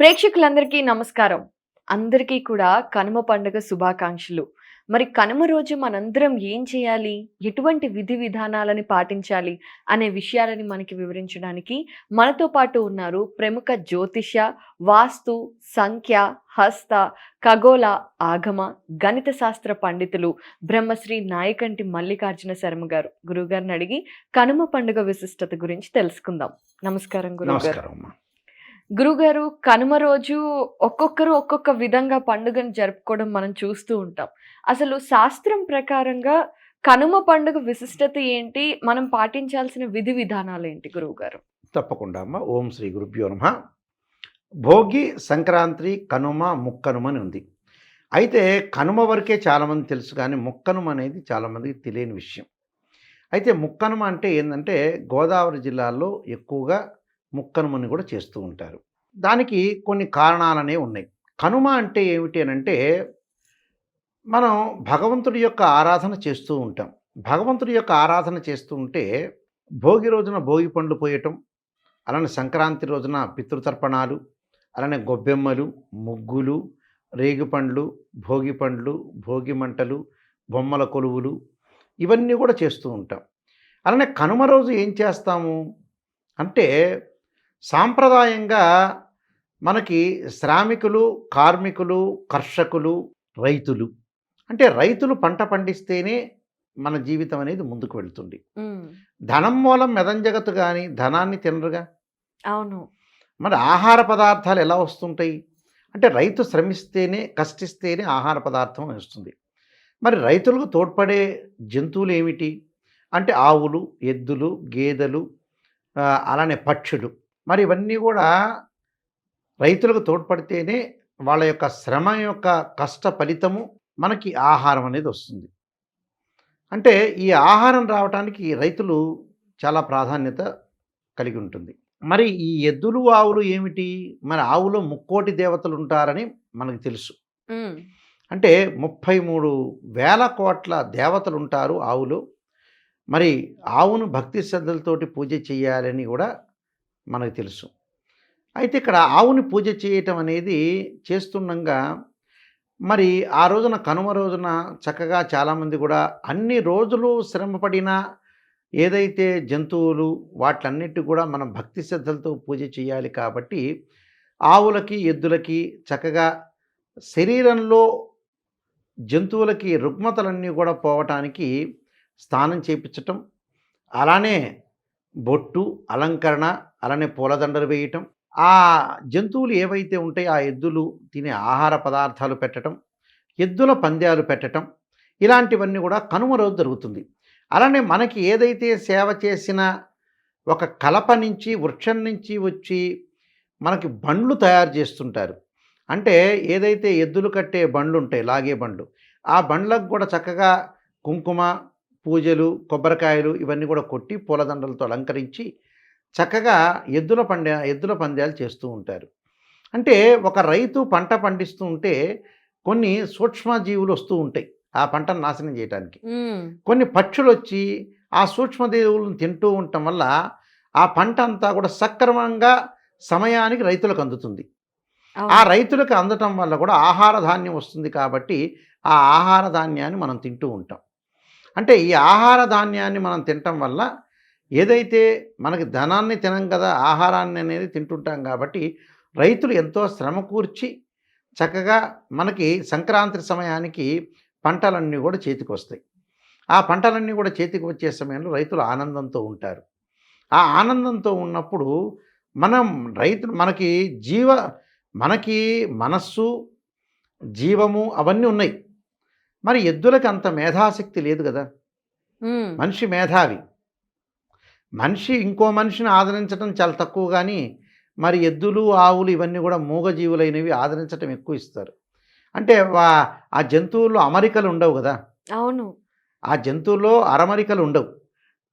ప్రేక్షకులందరికీ నమస్కారం. అందరికీ కూడా కనుమ పండుగ శుభాకాంక్షలు. మరి కనుమ రోజు మనందరం ఏం చేయాలి? ఎటువంటి విధి విధానాలని పాటించాలి? అనే విషయాలని మనకి వివరించడానికి మనతో పాటు ఉన్నారు ప్రముఖ జ్యోతిష వాస్తు సంఖ్య హస్త ఖగోళ ఆగమ గణిత శాస్త్ర పండితులు బ్రహ్మశ్రీ నాయకంటి మల్లికార్జున శర్మ గారు. గురుగారిని అడిగి కనుమ పండుగ విశిష్టత గురించి తెలుసుకుందాం. నమస్కారం గురుగారు గురుగారు కనుమ రోజు ఒక్కొక్కరు ఒక్కొక్క విధంగా పండుగను జరుపుకోవడం మనం చూస్తూ ఉంటాం. అసలు శాస్త్రం ప్రకారంగా కనుమ పండుగ విశిష్టత ఏంటి? మనం పాటించాల్సిన విధి విధానాలు ఏంటి గురువు గారు తప్పకుండా అమ్మ. ఓం శ్రీ గురుభ్యో నమ. భోగి సంక్రాంతి కనుమ ముక్కనుమ అని ఉంది. అయితే కనుమ వరకే చాలామంది తెలుసు కానీ ముక్కనుమ అనేది చాలామందికి తెలియని విషయం. అయితే ముక్కనుమ అంటే ఏంటంటే గోదావరి జిల్లాలో ఎక్కువగా ముక్కనుమని కూడా చేస్తూ ఉంటారు. దానికి కొన్ని కారణాలనే ఉన్నాయి. కనుమ అంటే ఏమిటి అని అంటే మనం భగవంతుడి యొక్క ఆరాధన చేస్తూ ఉంటాం. భగవంతుడి యొక్క ఆరాధన చేస్తూ ఉంటే భోగి రోజున భోగి పండ్లు పోయటం అలానే సంక్రాంతి రోజున పితృతర్పణాలు అలానే గొబ్బెమ్మలు ముగ్గులు రేగిపండ్లు భోగి పండ్లు భోగి మంటలు బొమ్మల కొలువులు ఇవన్నీ కూడా చేస్తూ ఉంటాం. అలానే కనుమ రోజు ఏం చేస్తాము అంటే సాంప్రదాయంగా మనకి శ్రామికులు కార్మికులు కర్షకులు రైతులు. అంటే రైతులు పంట పండిస్తేనే మన జీవితం అనేది ముందుకు వెళ్తుంది. ధనం మూలం మెదంజగత్తు కానీ ధనాన్ని తినరుగా? అవును. మరి ఆహార పదార్థాలు ఎలా వస్తుంటాయి? అంటే రైతు శ్రమిస్తేనే కష్టిస్తేనే ఆహార పదార్థం వస్తుంది. మరి రైతులకు తోడ్పడే జంతువులు ఏమిటి? అంటే ఆవులు ఎద్దులు గేదెలు అలానే పక్షులు. మరి ఇవన్నీ కూడా రైతులకు తోడ్పడితేనే వాళ్ళ యొక్క శ్రమ యొక్క కష్ట ఫలితము మనకి ఆహారం అనేది వస్తుంది. అంటే ఈ ఆహారం రావడానికి రైతులు చాలా ప్రాధాన్యత కలిగి ఉంటుంది. మరి ఈ ఎద్దులు ఆవులు ఏమిటి? మరి ఆవులో ముక్కోటి దేవతలు ఉంటారని మనకు తెలుసు. అంటే ముప్పై మూడు వేల కోట్ల దేవతలు ఉంటారు ఆవులో. మరి ఆవును భక్తి శ్రద్ధలతోటి పూజ చేయాలని కూడా మనకు తెలుసు. అయితే ఇక్కడ ఆవుని పూజ చేయటం అనేది చేస్తుండగా మరి ఆ రోజున కనుమ రోజున చక్కగా చాలామంది కూడా అన్ని రోజులు శ్రమపడిన ఏదైతే జంతువులు వాటిలన్నిటి కూడా మనం భక్తి శ్రద్ధలతో పూజ చేయాలి కాబట్టి ఆవులకి ఎద్దులకి చక్కగా శరీరంలో జంతువులకి రుగ్మతలన్నీ కూడా పోవటానికి స్నానం చేపించటం అలానే బొట్టు అలంకరణ అలానే పూలదండలు వేయటం. ఆ జంతువులు ఏవైతే ఉంటాయో ఆ ఎద్దులు తినే ఆహార పదార్థాలు పెట్టటం ఎద్దుల పందాలు పెట్టటం ఇలాంటివన్నీ కూడా కనుమ రోజు జరుగుతుంది. అలానే మనకి ఏదైతే సేవ చేసిన ఒక కలప నుంచి వృక్షం నుంచి వచ్చి మనకి బండ్లు తయారు చేస్తుంటారు. అంటే ఏదైతే ఎద్దులు కట్టే బండ్లు ఉంటాయి లాగే బండ్లు ఆ బండ్లకు కూడా చక్కగా కుంకుమ పూజలు కొబ్బరికాయలు ఇవన్నీ కూడా కొట్టి పూలదండలతో అలంకరించి చక్కగా ఎద్దుల పండే ఎద్దుల పందాలు చేస్తూ ఉంటారు. అంటే ఒక రైతు పంట పండిస్తూ ఉంటే కొన్ని సూక్ష్మజీవులు వస్తూ ఉంటాయి ఆ పంటను నాశనం చేయడానికి కొన్ని పక్షులు వచ్చి ఆ సూక్ష్మదేవులను తింటూ ఉండటం వల్ల ఆ పంట అంతా కూడా సక్రమంగా సమయానికి రైతులకు అందుతుంది. ఆ రైతులకు అందటం వల్ల కూడా ఆహార ధాన్యం వస్తుంది కాబట్టి ఆ ఆహార ధాన్యాన్ని మనం తింటూ ఉంటాం. అంటే ఈ ఆహార ధాన్యాన్ని మనం తినటం వల్ల ఏదైతే మనకి ధనాన్ని తినం కదా ఆహారాన్ని అనేది తింటుంటాం కాబట్టి రైతులు ఎంతో శ్రమ కూర్చి చక్కగా మనకి సంక్రాంతి సమయానికి పంటలన్నీ కూడా చేతికి వస్తాయి. ఆ పంటలన్నీ కూడా చేతికి వచ్చే సమయంలో రైతులు ఆనందంతో ఉంటారు. ఆ ఆనందంతో ఉన్నప్పుడు మనం రైతులు మనకి జీవ మనకి మనస్సు జీవము అవన్నీ ఉన్నాయి. మరి ఎద్దులకి అంత మేధాశక్తి లేదు కదా. మనిషి మేధావి. మనిషి ఇంకో మనిషిని ఆదరించడం చాలా తక్కువ కానీ మరి ఎద్దులు ఆవులు ఇవన్నీ కూడా మూగజీవులైనవి ఆదరించడం ఎక్కువ ఇస్తారు. అంటే వా ఆ జంతువుల్లో అమరికలు ఉండవు కదా. అవును. ఆ జంతువుల్లో అరమరికలు ఉండవు.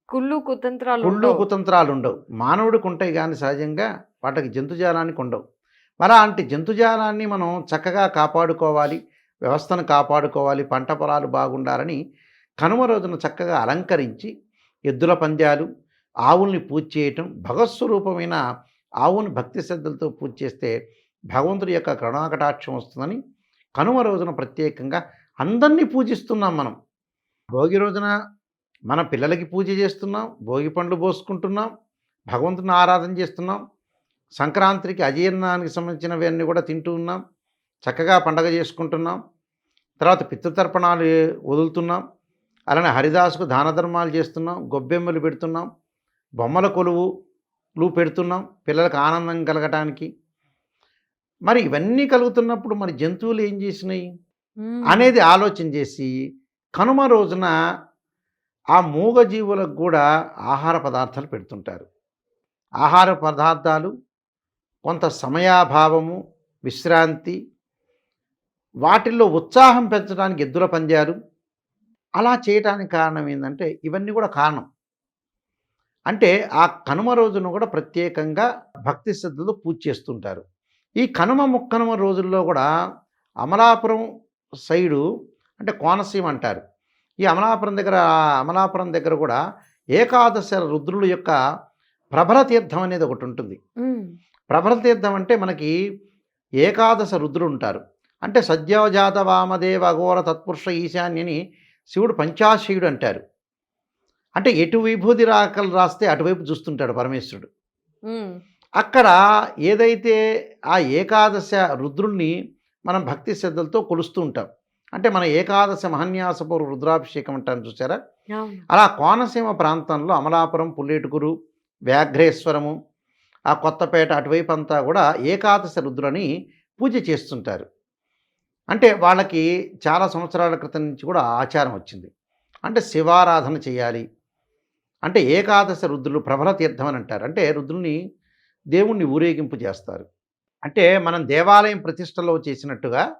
కుళ్ళు కుతంత్రాలు కుళ్ళు. కుతంత్రాలు ఉండవు. మానవుడికి ఉంటాయి కానీ సహజంగా వాటికి జంతుజాలానికి ఉండవు. మరి అలాంటి జంతుజాలాన్ని మనం చక్కగా కాపాడుకోవాలి. వ్యవస్థను కాపాడుకోవాలి పంట పొలాలు బాగుండాలని కనుమ రోజున చక్కగా అలంకరించి ఎద్దుల పంద్యాలు ఆవుల్ని పూజ చేయటం భగస్వరూపమైన ఆవుని భక్తి శ్రద్ధలతో పూజ చేస్తే భగవంతుడి యొక్క కరుణాకటాక్షం వస్తుందని కనుమ రోజున ప్రత్యేకంగా అందరినీ పూజిస్తున్నాం మనం. భోగి రోజున మన పిల్లలకి పూజ చేస్తున్నాం భోగి పండ్లు పోసుకుంటున్నాం భగవంతుని ఆరాధన చేస్తున్నాం సంక్రాంతికి అజీర్ణానికి సంబంధించినవన్నీ కూడా తింటూ ఉన్నాం. చక్కగా పండగ చేసుకుంటున్నాం. తర్వాత పితృతర్పణాలు వదులుతున్నాం. అలానే హరిదాసుకు దాన ధర్మాలు చేస్తున్నాం. గొబ్బెమ్మలు పెడుతున్నాం. బొమ్మల కొలువులు పెడుతున్నాం. పిల్లలకు ఆనందం కలగటానికి. మరి ఇవన్నీ కలుగుతున్నప్పుడు మరి జంతువులు ఏం చేసినాయి. అనేది ఆలోచన చేసి కనుమ రోజున ఆ మూగజీవులకు కూడా ఆహార పదార్థాలు పెడుతుంటారు. ఆహార పదార్థాలు కొంత సమయాభావము విశ్రాంతి వాటిల్లో ఉత్సాహం పెంచడానికి ఎద్దుల పందాలు అలా చేయడానికి కారణం ఏంటంటే ఇవన్నీ కూడా కారణం. అంటే ఆ కనుమ రోజున కూడా ప్రత్యేకంగా భక్తి శ్రద్ధలతో పూజ చేస్తుంటారు. ఈ కనుమ ముక్కనుమ రోజుల్లో కూడా అమలాపురం సైడు అంటే కోనసీమ అంటారు. ఈ అమలాపురం దగ్గర అమలాపురం దగ్గర కూడా ఏకాదశ రుద్రుల యొక్క ప్రభల తీర్థం అనేది ఒకటి ఉంటుంది. ప్రభల తీర్థం అంటే మనకి ఏకాదశ రుద్రులు ఉంటారు. అంటే సద్యోజాత వామదేవ అఘోర తత్పురుష ఈశాన్యని శివుడు పంచాశయుడు అంటారు. అంటే ఎటు విభూతి రాకలు రాస్తే అటువైపు చూస్తుంటాడు పరమేశ్వరుడు. అక్కడ ఏదైతే ఆ ఏకాదశ రుద్రుల్ని మనం భక్తి శ్రద్ధలతో కొలుస్తూ ఉంటాం. అంటే మన ఏకాదశ మహన్యాసపు రుద్రాభిషేకం అంటాను చూసారా? అలా కోనసీమ ప్రాంతంలో అమలాపురం పుల్లేటుకురు వ్యాఘ్రేశ్వరము ఆ కొత్తపేట అటువైపు అంతా కూడా ఏకాదశ రుద్రుని పూజ చేస్తుంటారు. అంటే వాళ్ళకి చాలా సంవత్సరాల క్రితం నుంచి కూడా ఆచారం వచ్చింది. అంటే శివారాధన చేయాలి. అంటే ఏకాదశ రుద్రులు ప్రభల తీర్థం అని అంటారు. అంటే రుద్రుని దేవుణ్ణి ఊరేగింపు చేస్తారు. అంటే మనం దేవాలయం ప్రతిష్టలో చేసినట్టుగా.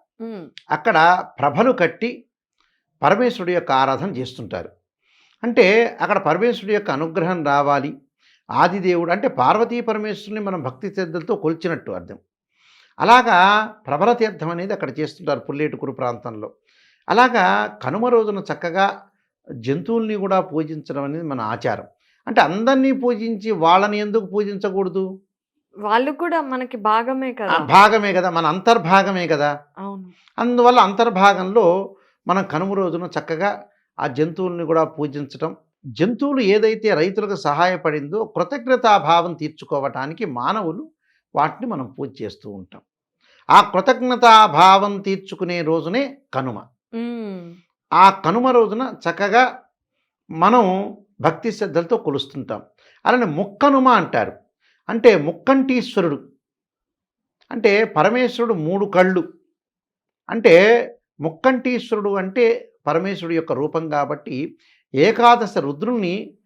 అక్కడ ప్రభలు కట్టి పరమేశ్వరుడి యొక్క ఆరాధన చేస్తుంటారు. అంటే అక్కడ పరమేశ్వరుడి యొక్క అనుగ్రహం రావాలి. ఆదిదేవుడు అంటే పార్వతీ పరమేశ్వరుని మనం భక్తి శ్రద్ధలతో కొలిచినట్టు అర్థం. అలాగా ప్రభల తీర్థం అనేది అక్కడ చేస్తుంటారు పుల్లేటుకురు ప్రాంతంలో. అలాగా కనుమ రోజున చక్కగా జంతువుల్ని కూడా పూజించడం అనేది మన ఆచారం. అంటే అందరినీ పూజించి వాళ్ళని ఎందుకు పూజించకూడదు? వాళ్ళు కూడా మనకి భాగమే కదా. భాగమే కదా. మన అంతర్భాగమే కదా. అవును. అందువల్ల అంతర్భాగంలో మనం కనుమ రోజున చక్కగా ఆ జంతువుల్ని కూడా పూజించటం జంతువులు ఏదైతే రైతులకు సహాయపడిందో కృతజ్ఞతాభావం తీర్చుకోవటానికి మానవులు వాటిని మనం పూజ చేస్తూ ఉంటాం. ఆ కృతజ్ఞతాభావం తీర్చుకునే రోజునే కనుమ. ఆ కనుమ రోజున చక్కగా మనం భక్తి శ్రద్ధలతో కొలుస్తుంటాం. అలానే ముక్కనుమ అంటారు. అంటే ముక్కంటీశ్వరుడు అంటే పరమేశ్వరుడు మూడు కళ్ళు. అంటే ముక్కంటీశ్వరుడు అంటే పరమేశ్వరుడు యొక్క రూపం కాబట్టి ఏకాదశ రుద్రుల్ని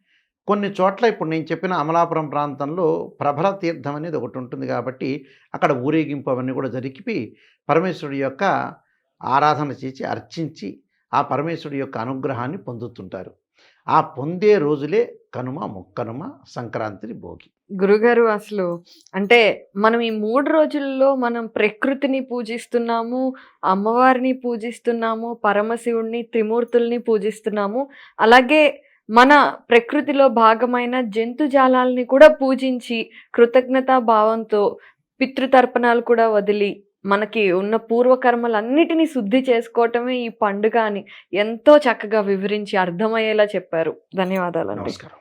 కొన్ని చోట్ల ఇప్పుడు నేను చెప్పిన అమలాపురం ప్రాంతంలో ప్రభల తీర్థం అనేది ఒకటి ఉంటుంది కాబట్టి అక్కడ ఊరేగింపు అవన్నీ కూడా జరిపి పరమేశ్వరుడి యొక్క ఆరాధన చేసి అర్చించి ఆ పరమేశ్వరుడి యొక్క అనుగ్రహాన్ని పొందుతుంటారు. ఆ పొందే రోజులే కనుమ ముక్కనుమ సంక్రాంతి భోగి. గురుగారు అసలు అంటే మనం ఈ మూడు రోజుల్లో మనం ప్రకృతిని పూజిస్తున్నాము అమ్మవారిని పూజిస్తున్నాము పరమశివుణ్ణి త్రిమూర్తుల్ని పూజిస్తున్నాము అలాగే మన ప్రకృతిలో భాగమైన జంతుజాలాల్ని కూడా పూజించి కృతజ్ఞతా భావంతో పితృతర్పణాలు కూడా వదిలి మనకి ఉన్న పూర్వకర్మలన్నిటినీ శుద్ధి చేసుకోవటమే ఈ పండుగ అని ఎంతో చక్కగా వివరించి అర్థమయ్యేలా చెప్పారు. ధన్యవాదాలు నమస్కారం.